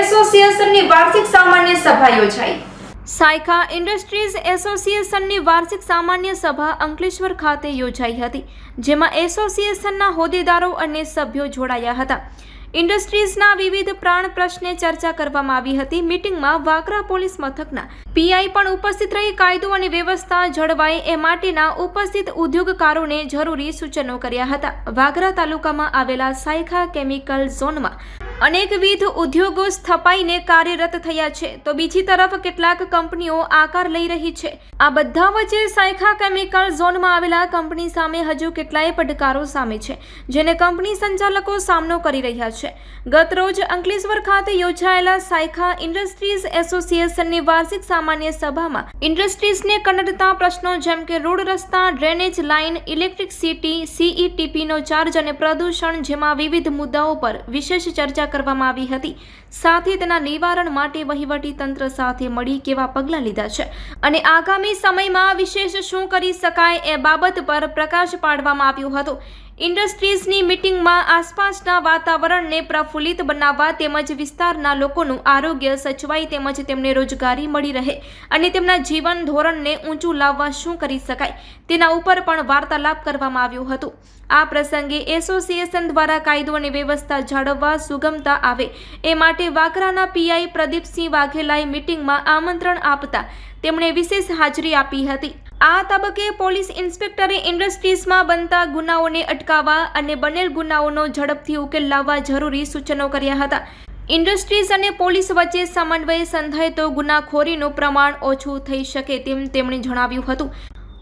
એસોસિએશનની વાર્ષિક સામાન્ય સભા યોજાઈ. સાયખા ઇન્ડસ્ટ્રીઝ એસોસિએશનની વાર્ષિક સામાન્ય સભા અંકલેશ્વર ખાતે યોજાઈ હતી, જેમાં એસોસિએશનના હોદ્દેદારો અને સભ્યો જોડાયા હતા. ઇન્ડસ્ટ્રીઝના વિવિધ પ્રાણ પ્રશ્ને ચર્ચા કરવામાં આવી હતી. મીટિંગમાં વાગરા પોલીસ મથકના પીઆઈ પણ ઉપસ્થિત રહી કાયદો અને વ્યવસ્થા જળવાય એ માટેના ઉપસ્થિત ઉદ્યોગકારોને જરૂરી સૂચનો કર્યા હતા. વાગરા તાલુકામાં આવેલા સાયખા કેમિકલ ઝોનમાં અનેકવિધ ઉદ્યોગો સ્થપાઈને કાર્યરત થયા છે. તો બીજી તરફ કેટલાક કંપનીઓ આકાર લઈ રહી છે. આ બધા વચ્ચે સાયખા કેમિકલ ઝોનમાં આવેલા કંપની સામે હજુ કેટલાય પડકારો સામે છે, જેને કંપની સંચાલકો સામનો કરી રહ્યા છે. ગત રોજ અંકલેશ્વર ખાતે યોજાયેલા સાયખા ઇન્ડસ્ટ્રીઝ એસોસિએશનની વાર્ષિક સામાન્ય સભામાં ઇન્ડસ્ટ્રીઝને કનડતા પ્રશ્નો જેમ કે રોડ રસ્તા, ડ્રેનેજ લાઇન ઇલેક્ટ્રિસિટી સીઈટીપીનો ચાર્જ અને પ્રદૂષણ જેમાં વિવિધ મુદ્દાઓ પર વિશેષ ચર્ચા કરવામાં આવી હતી. સાથે તેના નિવારણ માટે વહીવટી તંત્ર સાથે મળી કેવા પગલાં લીધા છે અને આગામી સમયમાં વિશેષ શું કરી શકાય એ બાબત પર પ્રકાશ પાડવામાં આવ્યો હતો. ઇન્ડસ્ટ્રીઝની મિટિંગમાં આસપાસના વાતાવરણને પ્રફુલ્લિત બનાવવા તેમજ વિસ્તારના લોકોનું આરોગ્ય સચવાય તેમજ તેમને રોજગારી મળી રહે અને તેમના જીવન ધોરણને ઊંચું લાવવા શું કરી શકાય તેના ઉપર પણ વાર્તાલાપ કરવામાં આવ્યો હતો. આ પ્રસંગે એસોસિએશન દ્વારા કાયદો અને વ્યવસ્થા જાળવવા સુગમતા આવે એ માટે વાગરાના પીઆઈ પ્રદીપસિંહ વાઘેલાએ મિટિંગમાં આમંત્રણ આપતા તેમણે વિશેષ હાજરી આપી હતી. આ તબક્કે પોલીસ ઇન્સ્પેક્ટરે ઇન્ડસ્ટ્રીઝમાં બનતા ગુનાઓને અટકાવવા અને બનેલ ગુનાઓનો ઝડપથી ઉકેલ લાવવા જરૂરી સૂચનો કર્યા હતા. ઇન્ડસ્ટ્રીઝ અને પોલીસ વચ્ચે સમન્વય સંધાય તો ગુનાખોરીનું પ્રમાણ ઓછું થઈ શકે તેમ તેમણે જણાવ્યું હતું.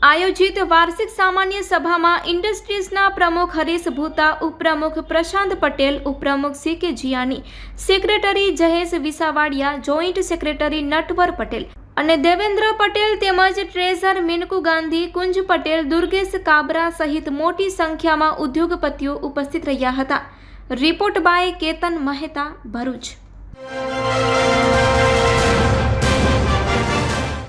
આયોજિત વાર્ષિક સામાન્ય સભામાં ઇન્ડસ્ટ્રીઝના પ્રમુખ હરીશ ભૂતા, ઉપપ્રમુખ પ્રશાંત પટેલ, ઉપપ્રમુખ C K Jiyani, secretary Jahesh Visavadiya, joint secretary Natwar Patel અને દેવેન્દ્ર પટેલ તેમજ ટ્રેઝર મિનકુ ગાંધી, કુંજ પટેલ, દુર્ગેશ કાબરા સહિત મોટી સંખ્યામાં ઉદ્યોગપતિઓ ઉપસ્થિત રહ્યા હતા. Report by Ketan Mehta, Bharuch.